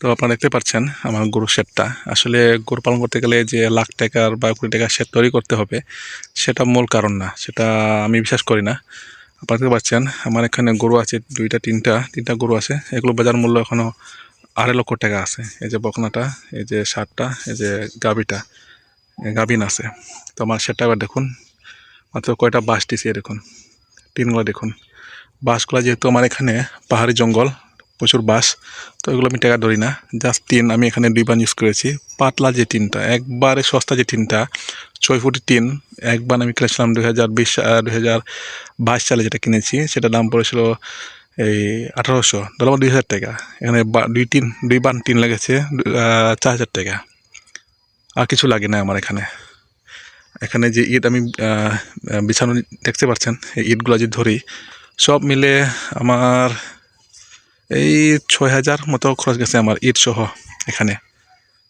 তো আপনারা দেখতে পাচ্ছেন আমার গরু শেডটা। আসলে গরু পালন করতে গেলে যে লাখ টাকার বা কোটি টাকার শেড তৈরি করতে হবে, সেটা মূল কারণ না, সেটা আমি বিশ্বাস করি না। আপনারা দেখতে পাচ্ছেন আমার এখানে গরু আছে, দুইটা, তিনটা তিনটা গরু আছে। এগুলো বাজার মূল্য এখনও আড়াই লক্ষ টাকা আছে। এই যে বকনাটা, এই যে সারটা, এই যে গাবিটা গাবিন আছে। তো আমার সেটা এবার দেখুন, মাত্র কয়টা বাঁশ দিছি দেখুন টিনগুলো দেখুন। বাঁশগুলো যেহেতু আমার এখানে পাহাড়ি জঙ্গল প্রচুর বাঁশ তো এগুলো আমি টাকা ধরি না। জাস্ট টিন আমি এখানে দুই বান ইউজ করেছি। পাতলা যে টিনটা একবারে সস্তা যে টিনটা ছয় ফুটের টিন একবার আমি কিনেছিলাম দুই হাজার বিশ দুই হাজার বাইশ সালে যেটা কিনেছি সেটা দাম পড়েছিল এই আঠারোশো, ধরলাম দুই হাজার টাকা। এখানে দুই টিন দুই বান টিন লেগেছে চার হাজার টাকা। আর কিছু লাগে না আমার এখানে। এখানে যে ইট আমি বিছানো দেখতে পাচ্ছেন, এই ইটগুলো যে ধরি, সব মিলে আমার এই ছয় হাজার মতো খরচ গেছে আমার ইট সহ এখানে।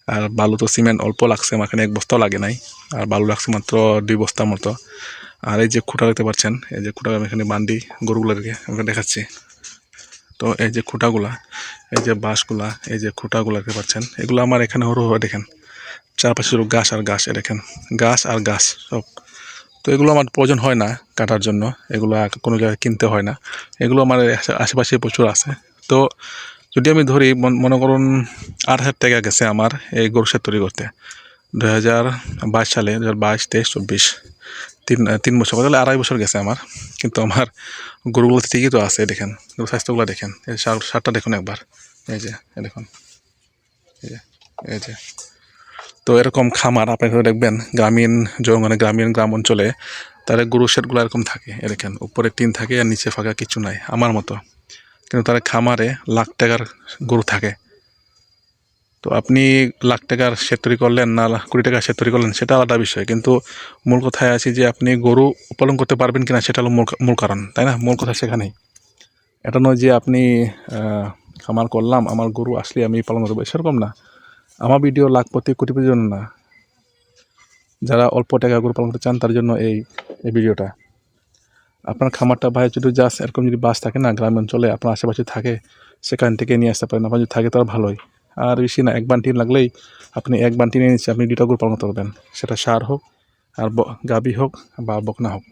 আর বালু তো সিমেন্ট অল্প লাগছে আমার এখানে এক বস্তাও লাগে নাই। আর বালু লাগছে মাত্র দুই বস্তার মতো। আর এই যে খুঁটা দেখতে পাচ্ছেন, এই যে খুঁটা আমি এখানে বান্ডি গরুগুলোকে আমি দেখাচ্ছি। তো এই যে খুঁটাগুলা, এই যে বাঁশগুলা, এই যে খুঁটাগুলা দেখতে পাচ্ছেন, এগুলো আমার এখানে হরু হয়ে দেখেন। চারপাশে শুধু গাছ আর গাছ দেখেন। গাছ আর গাছ সব। তো এগুলো আমার প্রয়োজন হয় না কাটার জন্য। এগুলো কোনো জায়গায় কিনতে হয় না। এগুলো আমার আশেপাশে প্রচুর আছে। তো যদি আমি ধরি, মন- মনে করুন আট হাজার টাকা গেছে আমার এই গরু সেট তৈরি করতে। দু হাজার বাইশ সালে দু হাজার বাইশ, তেইশ, চব্বিশ, তিন তিন বছর তাহলে আড়াই বছর গেছে আমার। কিন্তু আমার গরুগুলো ঠিকই তো আছে, দেখেন। স্বাস্থ্যগুলো দেখেন। এই সার, সারটা দেখুন একবার। এই যে দেখুন। এই যে এই যে। তো এরকম খামার, আপনি দেখবেন, গ্রামীণ জঙ্গলে গ্রামীণ গ্রাম অঞ্চলে তার গরু শেডগুলো এরকম থাকে। এ দেখেন, উপরে টিন থাকে আর নিচে ফাঁকা কিছু নাই, আমার মতো। কিন্তু তার খামারে লাখ টাকার গরু থাকে। তো আপনি লাখ টাকার শেড তৈরি করলেন না লাখ কোটি টাকার শেড তৈরি করলেন, সেটা আলাদা বিষয়। কিন্তু মূল কথায় আছে যে, আপনি গরু উৎপাদন করতে পারবেন কিনা সেটা হলো মূল মূল কারণ, তাই না? মূল কথা সেখানেই। এটা নয় যে আপনি খামার করলাম, আমার গরু আসলে আমি পালন করব, সেরকম না। আমার ভিডিও লাখপতি কোটিপতির জন্য না। যারা অল্প টাকা গরু পালন করতে চান, তার জন্য এই এই ভিডিওটা। আপনার খামারটা ভাই যদি জাস্ট এরকম যদি বাস থাকে না গ্রাম অঞ্চলে আপনার আশেপাশে থাকে, সেখান থেকে নিয়ে আসতে পারেন। আপনার যদি থাকে তার ভালোই। আর বেশি না, এক বান্টিন লাগলেই আপনি এক বান্টিন নিয়ে নিচ্ছে আপনি দুটা গরু পালন করতে পারবেন। সেটা সার হোক আর ব- গাভী হোক বা বকনা হোক।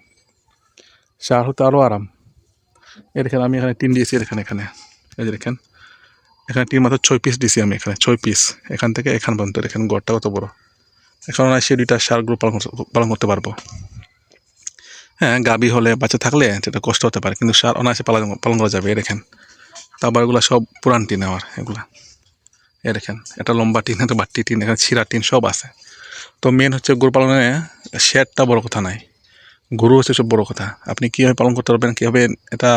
সার হতে আরও আরাম। এই দেখেন, আমি এখানে তিন দিয়েছি, এখানে এখানে। এই যে দেখেন, এখানে তিন মাত্র ছয় পিস দিছি আমি এখানে, ছয় পিস এখান থেকে এখান পর্যন্ত, দেখেন গড়টা কত বড়। এখন সে দুইটা সার গ্রুপ পালন পালন করতে পারব। হ্যাঁ গাবি হলে বাচ্চা থাকলে সেটা কষ্ট হতে পারে, কিন্তু সার অনায়াসে পালন পালন করা যাবে দেখেন। তারপর এগুলো সব পুরান টিন আমার, এগুলা। এ দেখেন এটা লম্বা টিন, একটা বাট্টি টিন, এখানে ছিঁড়া টিন সব আছে। তো মেন হচ্ছে গরু পালনে শেডটা বড় কথা নাই। গরু হচ্ছে সব বড় কথা। আপনি কীভাবে পালন করতে পারবেন, কীভাবে এটা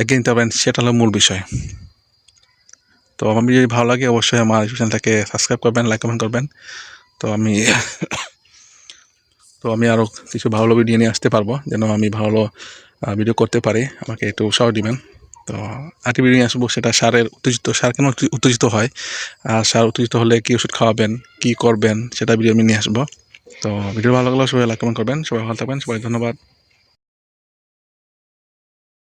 এগিয়ে নিতে পারবেন, সেটা হলো মূল বিষয়। তো আমার যদি ভালো লাগে, অবশ্যই আমার চ্যানেলটাকে সাবস্ক্রাইব করবেন লাইক কমেন্ট করবেন। তো আমি তো আমি আরও কিছু ভালো ভিডিও নিয়ে আসতে পারব, যেন আমি ভালো ভিডিও করতে পারি। আমাকে একটু উৎসাহ দিবেন। তো আরেকটি ভিডিও নিয়ে আসব, সেটা সারের উত্তেজিত, সার কেন উত্তে- উত্তেজিত হয়? আর সার উত্তেজিত হলে কী ওষুধ খাওয়াবেন, কী করবেন, সেটা ভিডিও আমি নিয়ে আসব। তো ভিডিও ভালো লাগলে সবাই লাইক কমেন্ট করবেন। সবাই ভালো থাকবেন সবাই ধন্যবাদ।